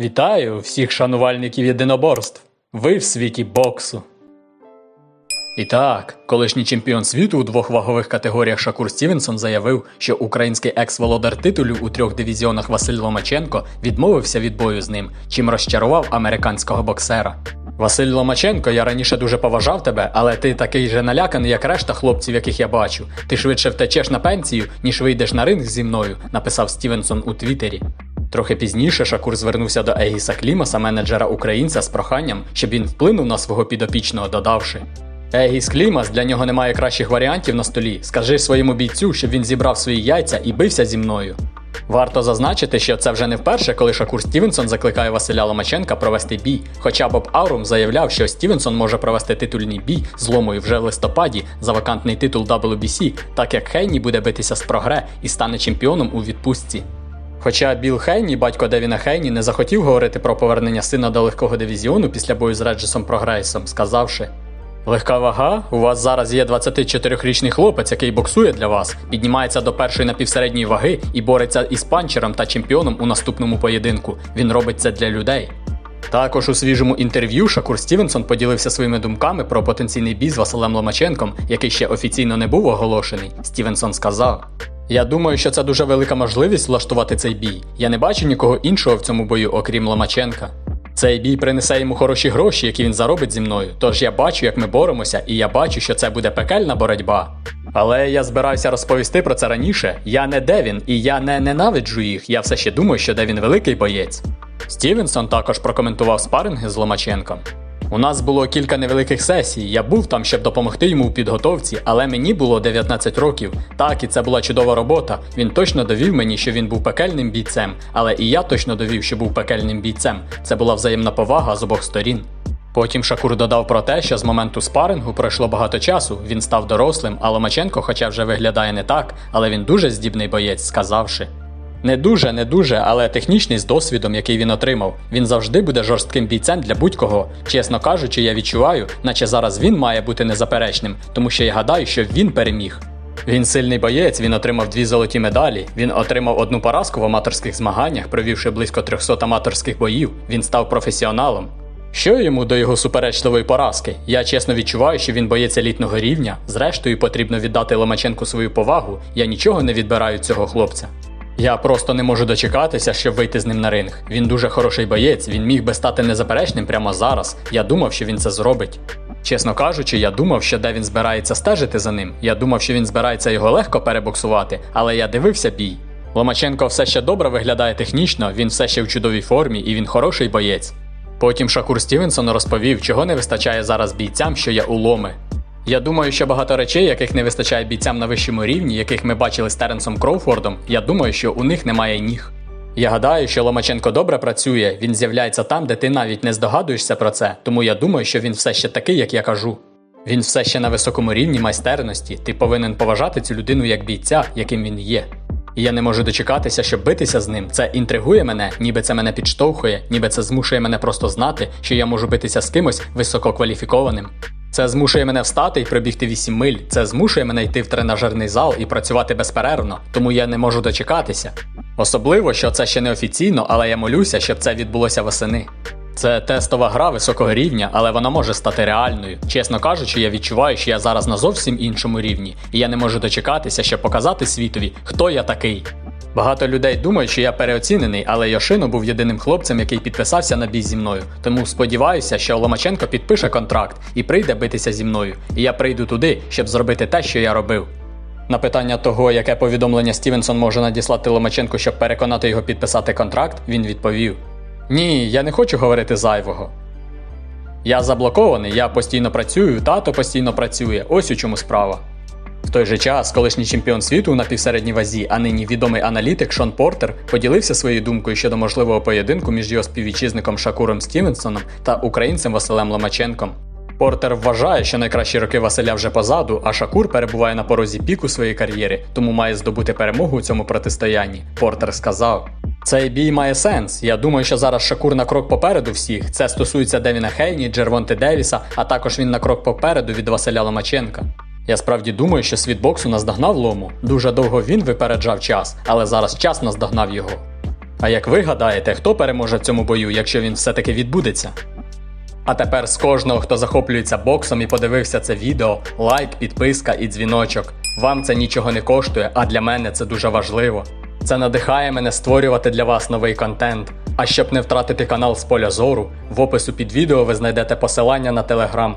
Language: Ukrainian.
Вітаю всіх шанувальників єдиноборств. Ви в світі боксу. І так, колишній чемпіон світу у двох вагових категоріях Шакур Стівенсон заявив, що український екс-володар титулю у трьох дивізіонах Василь Ломаченко відмовився від бою з ним, чим розчарував американського боксера. Василь Ломаченко, я раніше дуже поважав тебе, але ти такий же наляканий, як решта хлопців, яких я бачу. Ти швидше втечеш на пенсію, ніж вийдеш на ринг зі мною, написав Стівенсон у Твіттері. Трохи пізніше Шакур звернувся до Егіса Клімаса, менеджера українця, з проханням, щоб він вплинув на свого підопічного, додавши. Егіс Клімас, для нього немає кращих варіантів на столі. Скажи своєму бійцю, щоб він зібрав свої яйця і бився зі мною. Варто зазначити, що це вже не вперше, коли Шакур Стівенсон закликає Василя Ломаченка провести бій. Хоча Боб Аурум заявляв, що Стівенсон може провести титульний бій з Ломою вже в листопаді за вакантний титул WBC, так як Хейні буде битися з прогре і стане чемпіоном у відпустці. Хоча Біл Хейні, батько Девіна Хейні, не захотів говорити про повернення сина до легкого дивізіону після бою з Реджесом Прогрейсом, сказавши. Легка вага, у вас зараз є 24-річний хлопець, який боксує для вас, піднімається до першої напівсередньої ваги і бореться із панчером та чемпіоном у наступному поєдинку. Він робить це для людей. Також у свіжому інтерв'ю Шакур Стівенсон поділився своїми думками про потенційний бій з Василем Ломаченком, який ще офіційно не був оголошений. Стівенсон сказав: Я думаю, що це дуже велика можливість влаштувати цей бій. Я не бачу нікого іншого в цьому бою, окрім Ломаченка. Цей бій принесе йому хороші гроші, які він заробить зі мною. Тож я бачу, як ми боремося, і я бачу, що це буде пекельна боротьба. Але я збираюся розповісти про це раніше. Я не Девін, і я не ненавиджу їх. Я все ще думаю, що Девін великий боєць. Стівенсон також прокоментував спаринги з Ломаченком. У нас було кілька невеликих сесій. Я був там, щоб допомогти йому у підготовці, але мені було 19 років. Так, і це була чудова робота. Він точно довів мені, що він був пекельним бійцем, але і я точно довів, що був пекельним бійцем. Це була взаємна повага з обох сторін. Потім Шакур додав про те, що з моменту спарингу пройшло багато часу. Він став дорослим, а Ломаченко, хоча вже виглядає не так, але він дуже здібний боєць, сказавши. Не дуже, не дуже, але технічний з досвідом, який він отримав. Він завжди буде жорстким бійцем для будь-кого. Чесно кажучи, я відчуваю, наче зараз він має бути незаперечним, тому що я гадаю, що він переміг. Він сильний боєць, він отримав дві золоті медалі. Він отримав одну поразку в аматорських змаганнях, провівши близько 300 аматорських боїв. Він став професіоналом. Що йому до його суперечливої поразки? Я чесно відчуваю, що він боєць елітного рівня. Зрештою, потрібно віддати Ломаченку свою повагу. Я нічого не відбираю цього хлопця. Я просто не можу дочекатися, щоб вийти з ним на ринг. Він дуже хороший боєць, він міг би стати незаперечним прямо зараз. Я думав, що він це зробить. Чесно кажучи, я думав, що де він збирається стежити за ним. Я думав, що він збирається його легко перебоксувати, але я дивився бій. Ломаченко все ще добре виглядає технічно, він все ще в чудовій формі і він хороший боєць. Потім Шакур Стівенсон розповів, чого не вистачає зараз бійцям, що є у ломи. Я думаю, що багато речей, яких не вистачає бійцям на вищому рівні, яких ми бачили з Теренсом Кроуфордом, я думаю, що у них немає ніг. Я гадаю, що Ломаченко добре працює, він з'являється там, де ти навіть не здогадуєшся про це, тому я думаю, що він все ще такий, як я кажу. Він все ще на високому рівні майстерності, ти повинен поважати цю людину як бійця, яким він є. І я не можу дочекатися, щоб битися з ним. Це інтригує мене, ніби це мене підштовхує, ніби це змушує мене просто знати, що я можу битися з кимось висококваліфікованим. Це змушує мене встати і пробігти 8 миль. Це змушує мене йти в тренажерний зал і працювати безперервно, тому я не можу дочекатися. Особливо, що це ще не офіційно, але я молюся, щоб це відбулося восени. Це тестова гра високого рівня, але вона може стати реальною. Чесно кажучи, я відчуваю, що я зараз на зовсім іншому рівні, і я не можу дочекатися, щоб показати світові, хто я такий. Багато людей думають, що я переоцінений, але Йошино був єдиним хлопцем, який підписався на бій зі мною. Тому сподіваюся, що Ломаченко підпише контракт і прийде битися зі мною. І я прийду туди, щоб зробити те, що я робив. На питання того, яке повідомлення Стівенсон може надіслати Ломаченку, щоб переконати його підписати контракт, він відповів: Ні, я не хочу говорити зайвого. Я заблокований, я постійно працюю, тато постійно працює. Ось у чому справа. В той же час, колишній чемпіон світу на півсередній вазі, а нині відомий аналітик Шон Портер поділився своєю думкою щодо можливого поєдинку між його співвітчизником Шакуром Стівенсоном та українцем Василем Ломаченком. Портер вважає, що найкращі роки Василя вже позаду, а Шакур перебуває на порозі піку своєї кар'єри, тому має здобути перемогу у цьому протистоянні. Портер сказав. Цей бій має сенс. Я думаю, що зараз Шакур на крок попереду всіх. Це стосується Девіна Хейні, Джервонти Девіса, а також він на крок попереду від Василя Ломаченка. Я справді думаю, що світ боксу наздогнав лому. Дуже довго він випереджав час, але зараз час наздогнав його. А як ви гадаєте, хто переможе в цьому бою, якщо він все-таки відбудеться? А тепер з кожного, хто захоплюється боксом і подивився це відео, лайк, підписка і дзвіночок. Вам це нічого не коштує, а для мене це дуже важливо. Це надихає мене створювати для вас новий контент. А щоб не втратити канал з поля зору, в опису під відео ви знайдете посилання на телеграм.